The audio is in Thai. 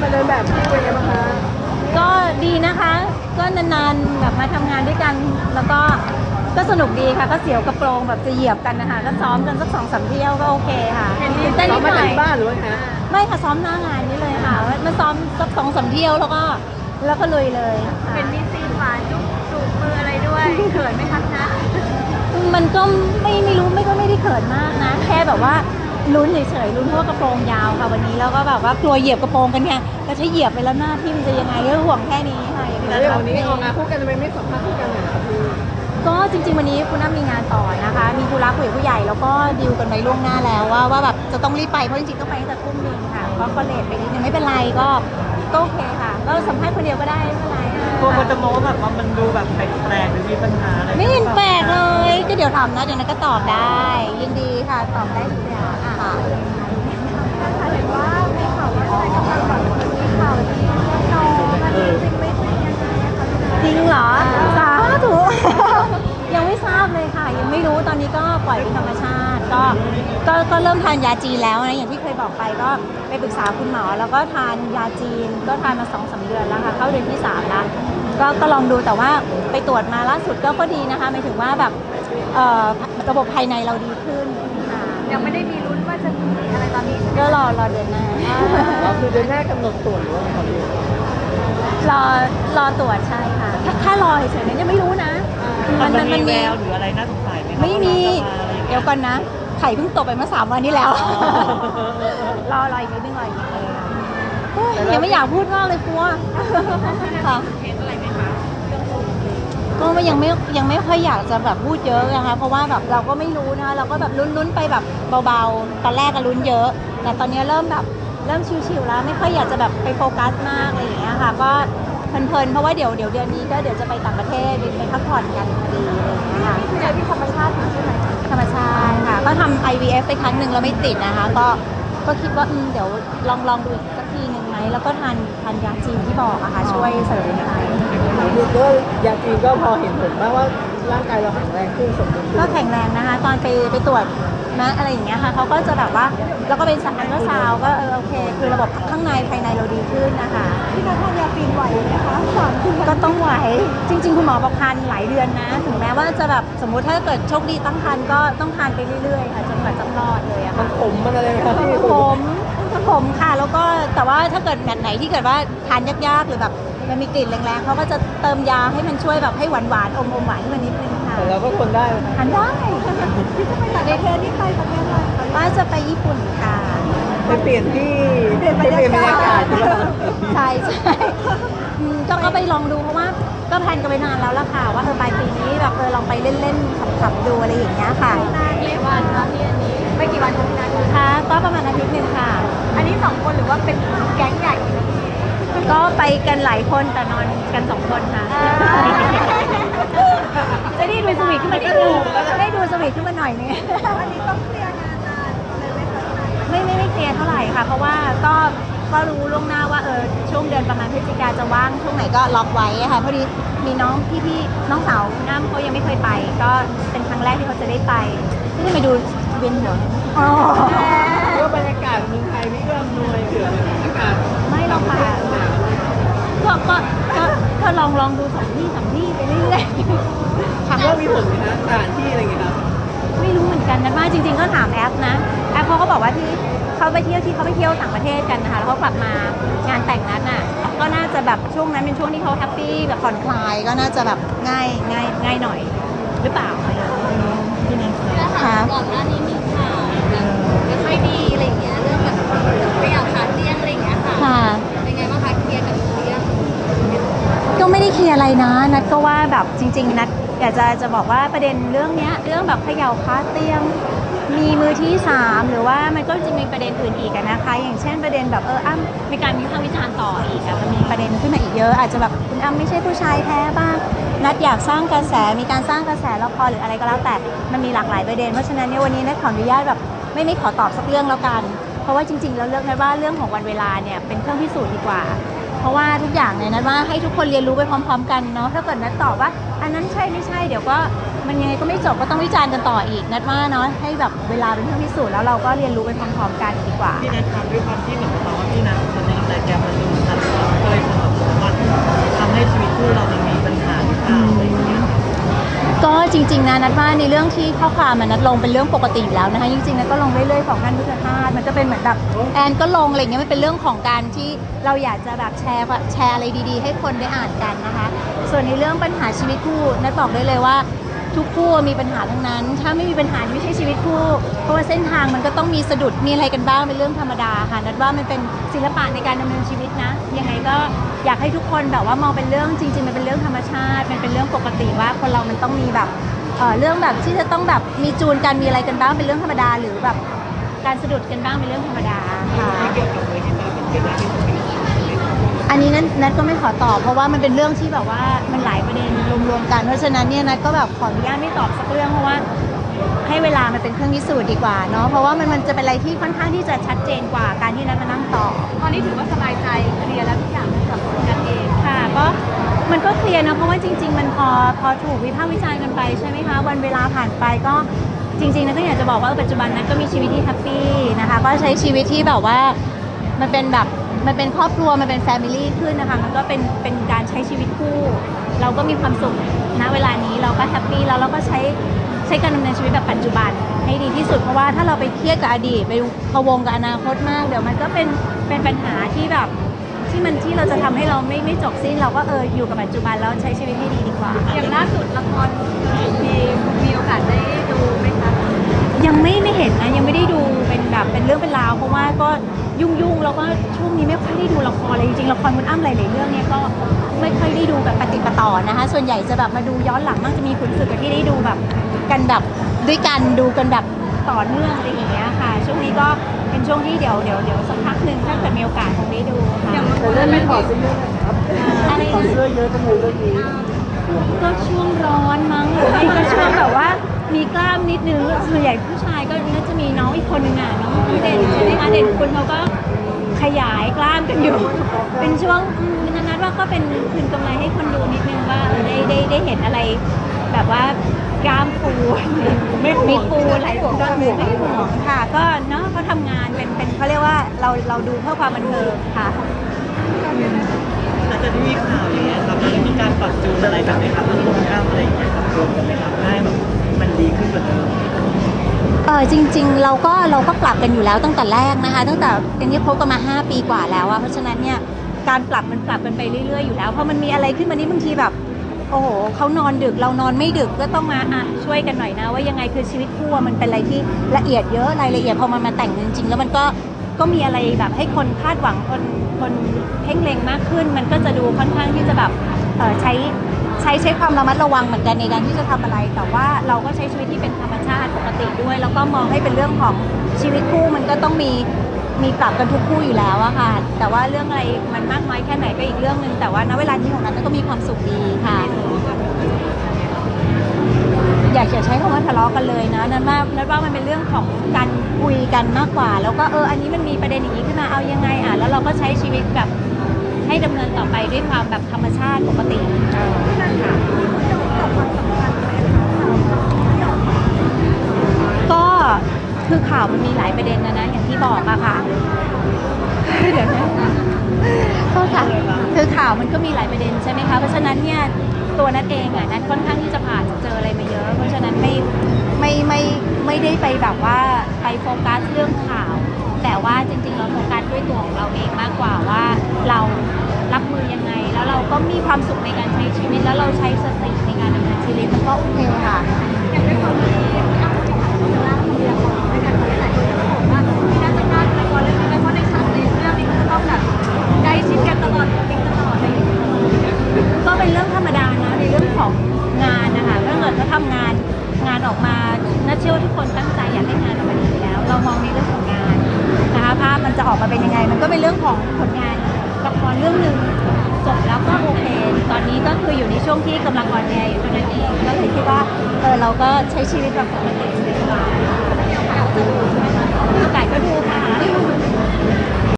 ไปเดินแบบที่เป็นยังไงบ้างคะก็ดีนะคะ ก็นานๆแบบมาทำงานด้วยกัน แล้วก็ก็สนุกดีค่ะ ก็เสียวกระโปรงแบบจะเหยียบกันนะคะ ก็ซ้อมกันสักสองสามเที่ยวก็โอเคค่ะตื่นเต้นเรานิดมาหจากน่อยที่บ้านหรือว่าไงคะไม่ค่ะซ้อมหน้างานนี้เลยค่ะมาซ้อมสักสองสามเที่ยวแล้วก็แล้วก็ลุยเลยค่ะเป็นมีซีนหวานจุ๊บจูบมืออะไรด้วยเขินไหมคะนะมันก็ไม่ไม่รู้ไม่ก็ไม่ได้เขินมากนะ แค่แบบว่า ลุ้นเฉยๆลุ้นเพราะว่ากระโปรงยาวค่ะวันนี้แล้วก็แบบว่ากลัวเหยียบกระโปรงกันไงแล้วถ้าเหยียบไปแล้วหน้าที่มันจะยังไงก็ห่วงแค่นี้ค่ะอย่างแล้วอย่างวันนี้ออกงานคู่กันทำไมไม่สัมภาษณ์คู่กันเลยครับพี่ก็จริง ๆ วันนี้คุณน้ามีงานต่อนะคะ มีธุระคุยกับผู้ใหญ่แล้วก็ดีลกันไว้ล่วงหน้าแล้วว่าว่าแบบจะต้องรีบไปเพราะจริงๆต้องไปตั้งแต่ทุ่มหนึงค่ะก็ก็เลทไปนิดนึงไม่เป็นไรก็ก็โอเคค่ะ ก็สัมภาษณ์คนเดียวก็ได้ไม่เป็นไรค่ะ กลัวคนจะมองว่าแบบว่ามันดูแบบแปลกๆหรือมีปัญหาอะไรไม่เห็นแปลกเลย ก็เดี๋ยวถามนะเดี๋ยวนั้นก็ตอบได้ ยินดีค่ะตอบได้ทุกอย่าง ปล่อยเป็นธรรมชาติ ก็ก็ก็เริ่มทานยาจีนแล้วนะอย่างที่เคยบอกไปก็ไปปรึกษาคุณหมอ แล้วก็ทานยาจีนก็ทานมาสองสามเดือนแล้วค่ะเข้าเดือนที่สามแล้วก็ก็ลองดูแต่ว่าไปตรวจมาล่าสุดก็ก็ดีนะคะหมายถึงว่าแบบเอ่อระบบภายในเราดีขึ้นค่ะยังไม่ได้มีลุ้นว่าจะมีอะไรตอนนี้ใช่ไหมก็รอรอเดือนหน้า เราคือเดือนหน้ากำหนดตรวจหรือว่าไงครับพี่รอรอตรวจใช่ค่ะแค่แค่รอเฉยๆนะยังไม่รู้นะ มันมันมีแววหรืออะไรน่าสงสัย ไหมคะไม่มีว่าน้องจะาอะไรอย่างเดี๋เงี้ยยวก่อนนะ ไข่เพิ่งตกไปเมื่อสามวันนี้แล้ว รอรออีกนิดนึงรออีกนิดนึงค่ะเฮ้ยยังไม่อยากพูดมากเลยกลัวค่ะก็ไม่ยังไม่ยังไม่ค่อยอยากจะแบบพูดเยอะนะคะ เพราะว่าแบบเราก็ไม่รู้นะคะเราก็แบบลุ้นๆไปแบบเบาๆตอนแรกก็ลุ้นเยอะ แต่ตอนนี้เริ่มแบบเริ่มชิวๆแล้ว ไม่ค่อยอยากจะแบบไปโฟกัสมากอะไรอย่างเงี้ยค่ะ ก็ เพลินๆ เพราะว่าเดี๋ยวเดี๋ยวเดือนนี้ก็เดี๋ยวจะไปต่างประเทศไปพักผ่อนกันพอดีอะไรอย่างเงี้ยค่ะคือเจอที่ธรรมชาติใช่ไหมธรรมชาติค่ะ ก็ทำ IVF ไปครั้งหนึ่งแล้วไม่ติดนะคะ ก็ก็คิดว่าอืมเดี๋ยวลองลองดูอีกสักทีหนึ่งไหมแล้วก็ทานทานยาจีนที่บอกอะค่ะ ช่วยเสริมไปคือก็ยาจีนก็พอเห็นผลบ้างว่าร่างกายเราแข็งแรงขึ้นสมดุลขึ้นก็แข็งแรงนะคะ ตอนไปไปตรวจ นะอะไรอย่างเงี้ยค่ะเขาก็จะแบบว่าแล้วก็เป็นสันอัลตราซาวด์ก็เออโอเค คือระบบข้างในภายในเราดีขึ้นนะคะ พี่นัททานยาปีนไหวไหมคะสามเดือนก็ต้องไหวจริง ๆ คุณหมอบอกทานหลายเดือนนะ ถึงแม้ว่าจะแบบสมมุติถ้าเกิดโชคดีตั้งครรภ์ก็ต้องทานไปเรื่อยๆค่ะจนกว่าจะรอดเลยอะมัค่ะนขมมันอะไรครับพี่ผมผมค่ะแล้วก็แต่ว่าถ้าเกิดแบบไหนที่เกิดว่าทานยากๆ หรือแบบมันมีกลิ่นแรงๆเขาก็จะเติมยาให้มันช่วยแบบให้หวานๆอมๆหวานขึ้นมานิดนึงค่ะ แต่เราก็ทนได้นะครับทานได้ที่จะไปต่างประเทศนี่ไปประเทศอะไรคะว่าจะไปญี่ปุ่นค่ะ ไปเปลี่ยนที่เปลี่ยนบรรยากาศเปลี่ยนบรรยากาศใช่ไหมครับใช่ใช่อืมก็ก็ไปลองดูเพราะว่า ก็แพลนกันไปนานแล้วล่ะค่ะ ว่าเออปลายปีนี้แบบเออลองไปเล่นๆขับๆดูอะไรอย่างเงี้ยค่ะนานกี่วันคะพี่อันนี้ไม่กี่วันคะพี่นัทค่ะก็ประมาณอาทิตย์หนึ่งค่ะ อันนี้สองคนหรือว่าเป็นแก๊งใหญ่ก็ไปกันหลายคนแต่นอนกันสองคนค่ะ เคลียร์เท่าไหร่ค่ะ เพราะว่าก็ก็รู้ล่วงหน้าว่าเออช่วงเดือนประมาณพฤศจิกาจะว่างช่วงไหนก็ล็อกไว้อะค่ะพอดีมีน้องพี่พี่น้องสาวน้ำเขายังไม่เคยไป ก็เป็นครั้งแรกที่เขาจะได้ไปที่จะไปดูเวียนหัวอ๋อเรื่องบรรยากาศเมืองไทยนี่ก็อำนวยเสืออากาศไม่หรอกค่ะก็ก็ก็ก็ลองลองดูสองที่สองที่ไปเรื่อยๆทำแล้วมีผลไหมนะสถานที่อะไรอย่างเงี้ยครับไม่รู้เหมือนกันนะว่าจริง ๆ ก็ถามแอปนะแอปเขาก็บอกว่าที่ เขาไปเที่ยวที่เขาไปเที่ยวต่างประเทศกันนะคะแล้วเขากลับมางานแต่งนั้นน่ะก็น่าจะแบบช่วงนั้นเป็นช่วงที่เขาแฮปปี้แบบผ่อนคลายก็น่าจะแบบง่ายง่ายง่ายหน่อย หรือเปล่าที่นั่นค่ะค่ะก่อนหน้านี้มีข่าวแบบไม่ค่อยดีอะไรอย่างเงี้ยเรื่องแบบไม่อยากขาดเลี้ยงอะไรอย่างเงี้ยค่ะค่ะเป็นไงบ้างคะเคลียร์กันหรือยังก็ไม่ได้เคลียร์อะไรนะนัดก็ว่าแบบจริง ๆนัด อยากจะจะบอกว่าประเด็นเรื่องเนี้ยเรื่องแบบเขย่าค้าเตียง มีมือที่สามหรือว่ามันก็จะมีประเด็นอื่นอีกอะนะคะ อย่างเช่นประเด็นแบบเอออ้ำมีการวิพากษ์วิจารณ์ต่ออีกอะมันมีประเด็นขึ้นมาอีกเยอะ อาจจะแบบคุณอ้ำไม่ใช่ผู้ชายแท้บ้างนัดอยากสร้างกระแสมีการสร้างกระแสละครหรืออะไรก็แล้วแต่มันมีหลากหลายประเด็นเพราะฉะนั้นเนี่ยวันนี้นัดขออนุญาตแบบไม่ไม่ขอตอบสักเรื่องแล้วกัน เพราะว่าจริงๆแล้วเลือกนัดว่าเรื่องของวันเวลาเนี่ยเป็นเครื่องพิสูจน์ดีกว่าเพ ราะว่าทุกอย่างเนี่ยนัดว่าให้ทุกคนเรียนรู้ไปพร้อม ๆ กันเนาะถ้าเกิดนัดตอบว่า อันนั้นใช่ไม่ใช่เดี๋ยวก็มันยังไงก็ไม่จบก็ต้องวิจารณ์กันต่ออีกนัดว่าเนาะให้แบบเวลาเป็นเครื่องพิสูจน์แล้วเราก็เรียนรู้ไปพร้อม ๆ กันดีกว่า พี่แนทครับด้วยความที่เหมือนกับว่าพี่นัดคนในอินสตแกรมมันดูเหมือนกันก็เลยคนแบบว่าทำให้ชีวิตคู่เรามันมีปัญหาหรือเปล่า ก็จริงๆนะนัดว่าในเรื่องที่ข้อความมันนัดลงเป็นเรื่องปกติอยู่แล้วนะคะจริงๆนัดก็ลงเรื่อยๆของท่านพุทธทาสมันก็เป็นเหมือนแบบแอนก็ลงอะไรเงี้ยมันเป็นเรื่องของการที่เราอยากจะแบบแชร์แชร์อะไรดี ๆ ให้คนได้อ่านกันนะคะ ส่วนในเรื่องปัญหาชีวิตคู่นัดบอกได้เลยว่า ทุกคู่มีปัญหาทั้งนั้น ถ้าไม่มีปัญหาไม่ใช่ชีวิตคู่ เพราะว่าเส้นทางมันก็ต้องมีสะดุดมีอะไรกันบ้างเป็นเรื่องธรรมดาค่ะนัดว่ามันเป็นศิลปะในการดำเนินชีวิตนะยังไงก็อยากให้ทุกคนแบบว่ามองเป็นเรื่องจริง ๆ มันเป็นเรื่องธรรมชาติ มันเป็นเรื่องปกติว่าคนเรามันต้องมีแบบเอ่อเรื่องแบบที่จะต้องแบบมีจูนกันมีอะไรกันบ้างเป็นเรื่องธรรมดา หรือแบบการสะดุดกันบ้างเป็นเรื่องธรรมดาค่ะ เกี่ยวกับเรื่องที่มาเป็นหน้าที่ของพี่อั นนี้นัทนัทก็ไม่ขอตอบเพราะว่ามันเป็นเรื่องที่แบบว่ามันหลายประเด็นรวมๆกัน เพราะฉะนั้นเนี่ยนัทก็แบบขออนุญาตไม่ตอบสักเรื่องเพราะว่าให้เวลามันเป็นเครื่องพิสูจน์ดีกว่าเนาะเพราะว่ามันมันจะเป็นอะไรที่ค่อนข้างที่จะชัดเจนกว่าการที่นัทมานั่งตอบตอนนี้ถือว่าสบายใจเคลียร์แล้วทุกอย่างกับกันเองค่ะก็มันก็เคลียร์นะเพราะว่าจริง ๆ มันพอพอถูกวิพากษ์วิจารณ์กันไปใช่ไหมคะวันเวลาผ่านไปก็จริงๆนะก็อยากจะบอกว่าปัจจุบันนั้นก็มีชีวิตที่แฮปปี้นะคะก็ใช้ชีวิตที่แบบว่ามันเป็นแบบ มันเป็นครอบครัวมันเป็นแฟมิลี่ขึ้นนะคะมันก็เป็นเป็นการใช้ชีวิตคู่ เราก็มีความสุขณเวลานี้เราก็แฮปปี้แล้วเราก็ใช้ใช้การดำเนินชีวิตแบบปัจจุบันให้ดีที่สุดเพราะว่าถ้าเราไปเครียดกับอดีตไปพะวงกับอนาคตมาก เดี๋ยวมันก็เป็นเป็นปัญหาที่แบบที่มันที่เราจะทำให้เราไม่ไม่จบสิ้นเราก็เอออยู่กับปัจจุบันแล้วใช้ชีวิตให้ดีดีกว่า อย่างล่าสุดละครมีมีโอกาสได้ ยังไม่ไม่เห็นนะยังไม่ได้ดูเป็นแบบเป็นเรื่องเป็นราวเพราะว่าก็ยุ่งยุ่งๆแล้วก็ช่วงนี้ไม่ค่อยได้ดูละครเลยจริงๆละครคุณอ้ำหลายๆเรื่องเนี่ยก็ไม่ค่อยได้ดูแบบปฏิดปะต่อนะคะ ส่วนใหญ่จะแบบมาดูย้อนหลังมั่งจะมีคุณสึกกับที่ได้ดูแบบกันแบบด้วยกันดูกันแบบต่อเนื่องอะไรอย่างเงี้ยค่ะ ช่วงนี้ก็เป็นช่วงที่เดี๋ยวเดี๋ยวเดี๋ยวสักพักหนึ่งถ้าเกิดมีโอกาสคงได้ดูค่ะแต่เรื่องไม่ถอดเสื้อนะครับอะไรถอดนะเสื้อเยอะจังเลยเรื่องนี้ ก็ช่วงร้อนมั้งหรือไม่ก็ช่วงแบบว่ามีกล้ามนิดนึงส่วนใหญ่ผู้ชายก็น่าจะมีน้องอีกคนนึงอะน้องเด่นใช่ไหมคะเด่นคุณเขาก็ขยายกล้ามกันอยู่ เป็นช่วงอืมนัทว่าก็เป็นคืนกำไรให้คนดูนิดนึงว่าเออได้ได้ได้เห็นอะไร แบบว่ากล้ามปูไม่มีปูอะไรก็ไม่ห่วงค่ะ ก็เนาะเขาทำงานเป็นเป็นเขาเรียกว่าเราเราดูเพื่อความบันเทิงค่ะหลัง จากที่มีข่าวอย่างเงี้ยครับเราได้มีการปรับจูนอะไรกันไหมครับเรื่องคุณอ้ำอะไรอย่างเงี้ยครับรวมกันไหมครับให้แบบมันดีขึ้นกว่าเดิมเออจริง ๆ เราก็เราก็ปรับกันอยู่แล้วตั้งแต่แรกนะคะ ตั้งแต่อันนี้คบกันมา 5 ปีกว่าแล้วอะเพราะฉะนั้นเนี่ยการปรับมันปรับกันไปเรื่อยๆอยู่แล้วเพราะมันมีอะไรขึ้นมานี่บางทีแบบโอ้โหเขานอนดึกเรานอนไม่ดึกก็ต้องมาอะช่วยกันหน่อยนะ ว่ายังไงคือชีวิตคู่อะมันเป็นอะไรที่ละเอียดเยอะรายละเอียดพอมันมาแต่งจริงๆ แล้วมันก็ ก็มีอะไรแบบให้คนคาดหวังคนคนเพ่งเล็งมากขึ้น มันก็จะดูค่อนข้างที่จะแบบเออใช้ใช้ใช้ความระมัดระวังเหมือนกันในการที่จะทำอะไร แต่ว่าเราก็ใช้ชีวิตที่เป็นธรรมชาติปกติด้วย แล้วก็มองให้เป็นเรื่องของชีวิตคู่มันก็ต้องมีมีปรับกันทุกคู่อยู่แล้วอะค่ะ แต่ว่าเรื่องอะไรมันมากน้อยแค่ไหนก็อีกเรื่องหนึ่งแต่ว่าณเวลาที่ของนั้นก็มีความสุขดีค่ะ อยากจะใช้คำว่าทะเลาะกันเลยนะนั่นว่านั่นว่ามันเป็นเรื่องของการคุยกันมากกว่า แล้วก็เอออันนี้มันมีประเด็นอย่างนี้ขึ้นมาเอายังไงอะแล้วเราก็ใช้ชีวิตแบบให้ดำเนินต่อไปด้วยความแบบธรรมชาติปกติก็คือข่าวมันมีหลายประเด็นนะนะอย่างที่บอกอะค่ะเดี๋ยวนะก็ค่ะคือข่าวมันก็มีหลายประเด็นใช่ไหมคะเพราะฉะนั้นเนี่ย ตัวนัดเองอะนัดค่อนข้างที่จะผ่านเจออะไรมาเยอะ เพราะฉะนั้นไม่ไม่ไม่ไม่ได้ไปแบบว่าไปโฟกัสเรื่องข่าว แต่ว่าจริงๆเราโฟกัสด้วยตัวของเราเองมากกว่าว่าเรารับมือยังไง แล้วเราก็มีความสุขในการใช้ชีวิตแล้วเราใช้สติในการดำเนินชีวิตมันก็โอเคค่ะ ในเรื่องของงานนะคะภาพมันจะออกมาเป็นยังไง มันก็เป็นเรื่องของผลงานละครเรื่องหนึ่งจบแล้วก็โอเค ตอนนี้ก็คืออยู่ในช่วงที่กำลังออนแอร์อยู่เท่านั้นเองก็เลยคิดว่าเออเราก็ใช้ชีวิตแบบปกติดีกว่ามีโอกาสก็ดูค่ะ